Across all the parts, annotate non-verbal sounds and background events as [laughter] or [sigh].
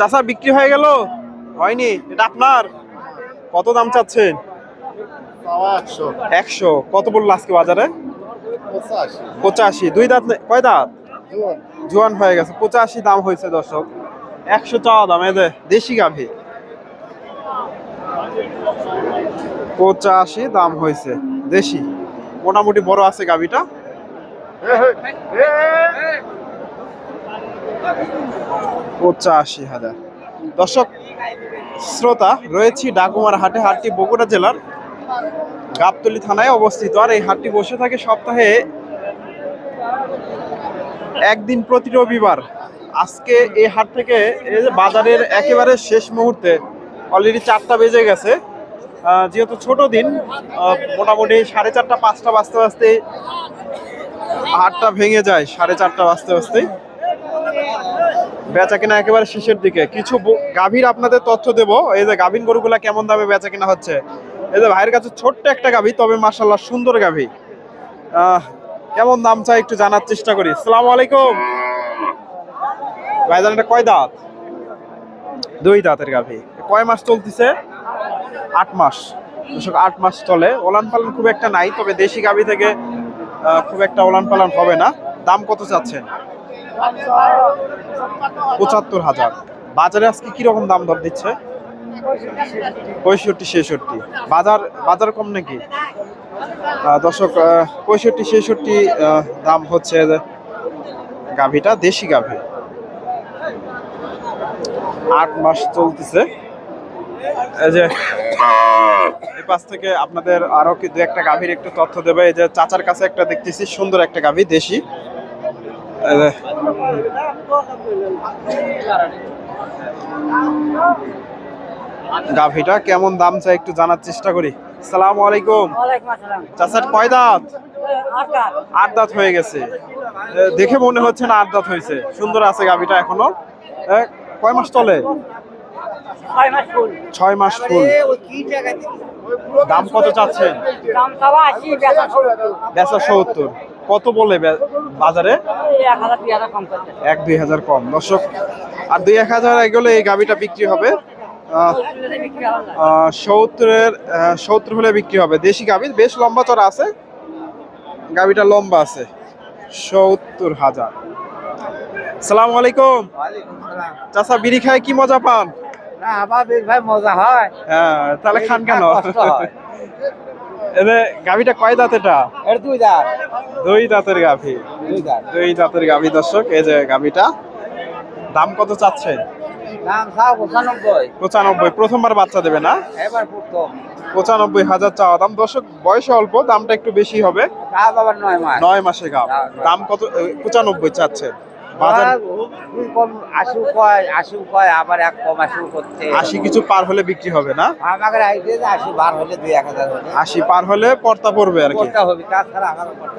চাচা বিক্রি হয়ে গেল? হয়নি এটা আপনার? কত দাম চাচ্ছেন? একশো। কত বলল আজকে বাজারে? পঁচাশি। দুই দাঁত কয় দাঁত? জোয়ান। হয়ে গেছে। পঁচাশি দাম হয়েছে দর্শক। একশো চাওয়া দাম এদের দেশি গাভী। পঁচাশি দাম হয়েছে দেশি। মোটামুটি বড় আছে গাভীটা। পঁচাশি হাজার। দর্শক, শ্রোতা, রয়েছি ডাকুমার হাটে, হাটটি বগুড়া জেলার গাবতলি থানায় অবস্থিত। আর এই হাটটি বসে থাকে সপ্তাহে একদিন প্রতি রবিবার। আজকে এই হাট থেকে বাজারের একেবারে শেষ মুহূর্তে অলরেডি চারটা বেজে গেছে। যেহেতু ছোট দিন মোটামুটি সাড়ে চারটা, পাঁচটা বাজতে বাজতে হাটটা ভেঙে যায়, সাড়ে চারটা বাজতে বাজতেই। বেচা কেনা একেবারে শেষের দিকে। কিছু গাভীর আপনাদের তথ্য দেবো। এই যে গাভীর গরুগুলা কেমন দামে বেচা কেনা হচ্ছে? এই যে ভাইয়ের কাছে ছোট্ট একটা গাভী, তবে মাসাল্লাহ সুন্দর গাভী। কেমন দাম চাই একটু জানার চেষ্টা করি। সালাম আলাইকুম। ভাইজান, এটা কয় দাঁত? দুই দাঁতের গাভী। কয় মাস চলতেছে? আট মাস। দর্শক, আট মাস চলে। ওলান পালন খুব একটা নাই, তবে দেশি গাভী থেকে খুব একটা ওলান পালন হবে না। দাম কত চাচ্ছেন? পঁচাত্তর হাজার। বাজারে আজকে কীরকম দাম দর দিচ্ছে? পঁয়ষট্টি, ছেষট্টি। বাজার বাজার কম নাকি? দর্শক পঁয়ষট্টি, ছেষট্টি দাম হচ্ছে গাভীটা, দেশি গাভী। আট মাস চলতেছে। এই যে পাশ থেকে আপনাদের আরও দু একটা গাভীর একটু তথ্য দেবে। এই যে, চাচার কাছে একটা দেখতেছি, সুন্দর একটা গাভী, দেশি। গাভীটা কেমন দাম চাই একটু জানার চেষ্টা করি। সালাম আলাইকুম। চাচার কয় দাঁত? আট দাঁত। হয়ে গেছে। দেখে মনে হচ্ছে না আট দাঁত হয়েছে। সুন্দর আছে গাভীটা এখনও। কয় মাস চলে? ছয় মাস ফুল। ছয় মাস ফুল। দাম কত চাচ্ছেন? বেচা সত্তর। কত বলে বাজারে? এক দুই হাজার কম। দর্শক আর দুই এক হাজার এগুলো এই গাভীটা বিক্রি হবে। সত্তরের সত্তর হলে বিক্রি হবে। দেশি গাভী বেশ লম্বা চড়া আছে। গাভীটা লম্বা আছে। সত্তর হাজার। সালাম আলাইকুম। চাচা বিড়ি খায় কি মজা পান? ভাই মজা হয়। হ্যাঁ তাহলে খান কেন? হয়। এতে গাভীটা কয় দাঁত এটা? এর দুই দাঁত। দুই দাঁতের গাভী। দুই দাঁত। দুই দাঁতের গাভী দর্শক এই যে গাভীটা। দাম কত চাচ্ছেন? দাম চাও পঁচানব্বই। পঁচানব্বই প্রথমবার বাচ্চা দেবে না? এবার প্রথম। পঁচানব্বই হাজার চাওয়া দাম। দর্শক বয়স অল্প দামটা একটু বেশি হবে। আবার নয় মাস। নয় মাসে গাভ দাম কত পঁচানব্বই চাচ্ছে বাজার দুই কম আশু কয় আশু কয় আবার এক কম আশু কিছু পার হলে বিক্রি হবে না? আমাকে আইডিয়া যে আশি বার হলে দুই এক হাজার হলে। আশি পার হলে পর্তা পড়বে আর কি। করতে হবে তাছাড়া আমারও করতে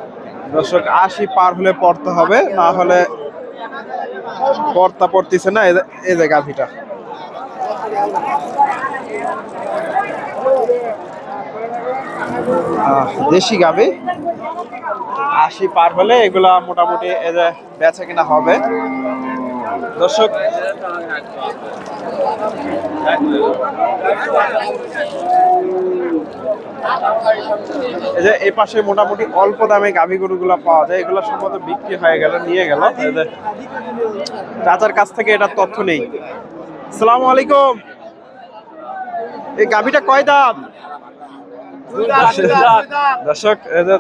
দর্শক আশি পার হলে পড়তে হবে না হলে পর্তা পড়তেছে না এই যে- গাভিটা দেশি গাভি আশি পার হলে এগুলা মোটামুটি বেচা কিনা হবে। দর্শক এই যে এই পাশে মোটামুটি অল্প দামে গাভী গরুগুলো পাওয়া যায় এগুলো সম্ভবত বিক্রি হয়ে গেল নিয়ে গেল। চাচার কাছ থেকে এটার তথ্য নেই। সালাম আলাইকুম। এই গাভীটা কয় দাম? দর্শক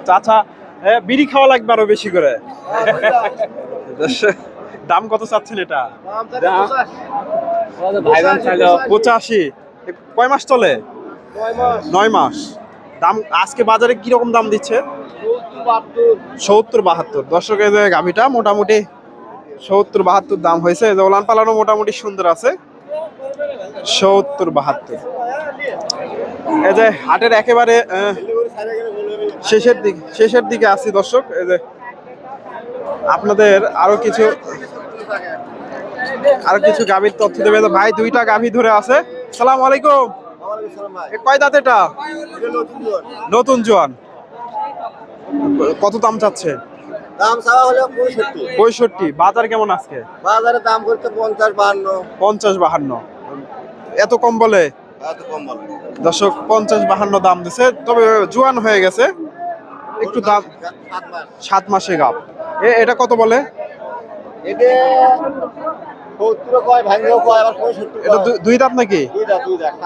চাচা এ, বিড়ি খাওয়া লাগবে আরও বেশি করে। দাম কত চাচ্ছেন এটা? পঁচাশি। কয় মাস চলে? নয় মাস। দাম আজকে বাজারে কীরকম দাম দিচ্ছে? সত্তর বাহাত্তর। দর্শক যে গাভিটা মোটামুটি সত্তর বাহাত্তর দাম হয়েছে। এই ওলান পালানো মোটামুটি সুন্দর আছে। সত্তর বাহাত্তর। এই যে হাটের একেবারে আহ, শেষের দিকে শেষের দিকে আছি দর্শক এই যে আপনাদের আরও কিছু আরও কিছু গাভীর তথ্য দেবে। ভাই দুইটা গাভী ধরে আছে। সালাম আলাইকুম। কয় দাঁত এটা? নতুন জোয়ান। কত দাম চাচ্ছে? দাম চাওয়া হলো পঁয়ষট্টি। পঁয়ষট্টি। বাজার কেমন আজকে? বাজারে দাম করতে পঞ্চাশ বাহান্ন। পঞ্চাশ বাহান্ন। এত কম বলে? দর্শক পঞ্চাশ বাহান্ন দাম দিছে। তবে জোয়ান হয়ে গেছে। একটু দাম সাত মাসে গাপ এ এটা কত বলে? দুই দাঁত নাকি?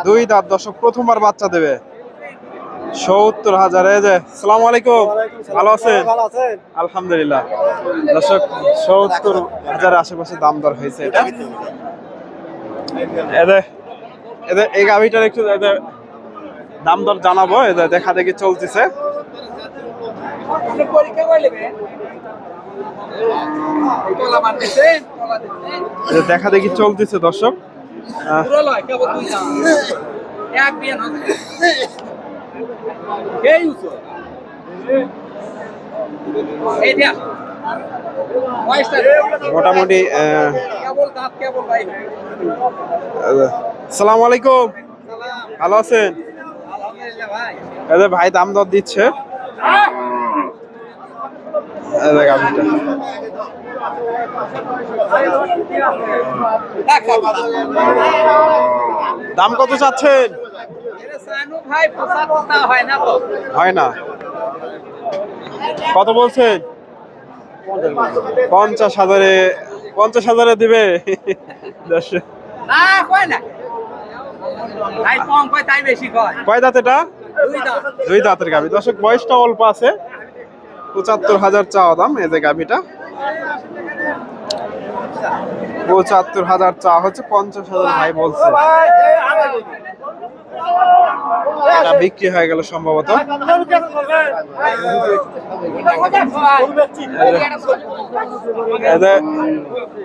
দুই দাঁত দর্শক প্রথমবার বাচ্চা দেবে। সত্তর হাজার। এই যে সালাম আলাইকুম। ভালো আছেন? ভালো আছেন। আলহামদুলিল্লাহ। দর্শক সত্তর হাজার আশেপাশে দাম দর হয়েছে এটা। এদের এই গাভিটার একটু এদের দাম দর জানাব এদের দেখা দেখি চলতেছে। দেখা দেখি চলতেছে দর্শক। মোটামুটি সালাম আলাইকুম। ভালো আছেন? ভাই দাম দর দিচ্ছে। দাম কত চাচ্ছেন? হয় না। কত বলছেন? পঞ্চাশ হাজারে পঞ্চাশ হাজারে দিবে। দর্শক, কয় দাঁত এটা? দুই দাঁতের গাভি। দর্শক বয়সটা অল্প আছে। পঁচাত্তর হাজার চাওয়া দাম এই যে গাভিটা। পঁচাত্তর হাজার চাওয়া হচ্ছে পঞ্চাশ হাজার ভাই বলছে। এটা বিক্রি হয়ে গেল সম্ভবত।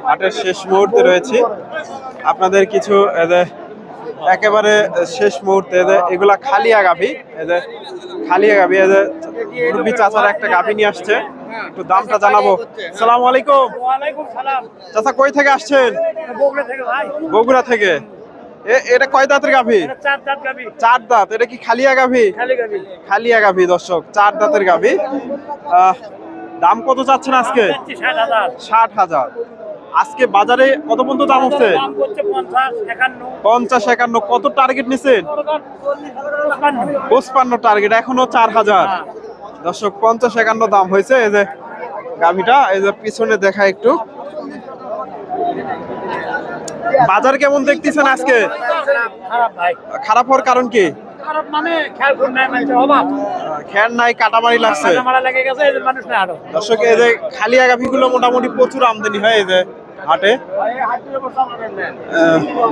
হাটের শেষ মুহূর্তে রয়েছে। আপনাদের কিছু একেবারে শেষ মুহূর্তে এগুলা খালিয়া গাভি এদের খালিয়া গাভি এদের মুরব্বী চাচার একটা গাভি নিয়ে আসছে। একটু দামটা জানাব। সালাম আলাইকুম। চাচা কই থেকে আসছেন? বগুড়া থেকে এটা কয় দাঁতের গাভি চার দাঁত এটা কি খালিয়া গাভি খালিয়া গাভি দর্শক। চার দাঁতের গাভি আহ, দাম কত চাচ্ছেন আজকে? ষাট হাজার। আজকে বাজারে কত পর্যন্ত দাম হচ্ছে? পঞ্চাশ একান্ন। কত টার্গেট নিছেন? পঁচপান্ন টার্গেট এখনও চার হাজার। দর্শক পঞ্চাশ একান্ন দাম হয়েছে। এই যে গাভিটা এই যে পিছনে দেখা একটু। বাজার কেমন দেখতেছেন আজকে? খারাপ হওয়ার কারণ কি? মানে খেয়াল নাই মানে কাটামারি লাগছে। গেছে এই যে খালি দর্শক খালিয়া গাভিগুলো মোটামুটি প্রচুর আমদানি হয় এই যে হাটে?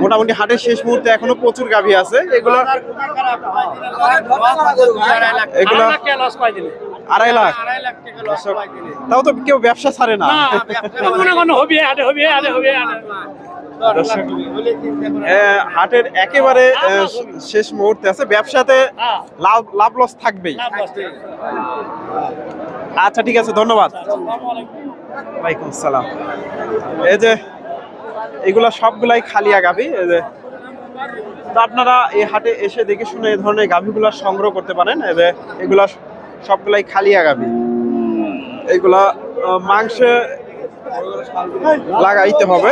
মোটামুটি হাটের শেষ মুহূর্তে এখনও প্রচুর গাভী আছে। এগুলো এগুলো আড়াই লাখ। তাও তো কেউ ব্যবসা ছাড়ে না। [laughs] দর্শক, হাটের একেবারে শেষ মুহূর্তে আছে। ব্যবসাতে লাভ লাভ লস থাকবেই। আচ্ছা ঠিক আছে ধন্যবাদ। ওয়ালাইকুম সালাম। এই যে এগুলা সবগুলাই খালিয়া গাভি এই যে তো আপনারা এই হাটে এসে দেখে শুনে এই ধরনের গাভিগুলা সংগ্রহ করতে পারেন। এই যে এগুলা সবগুলাই খালিয়া গাভি এগুলা মাংসে লাগাইতে হবে।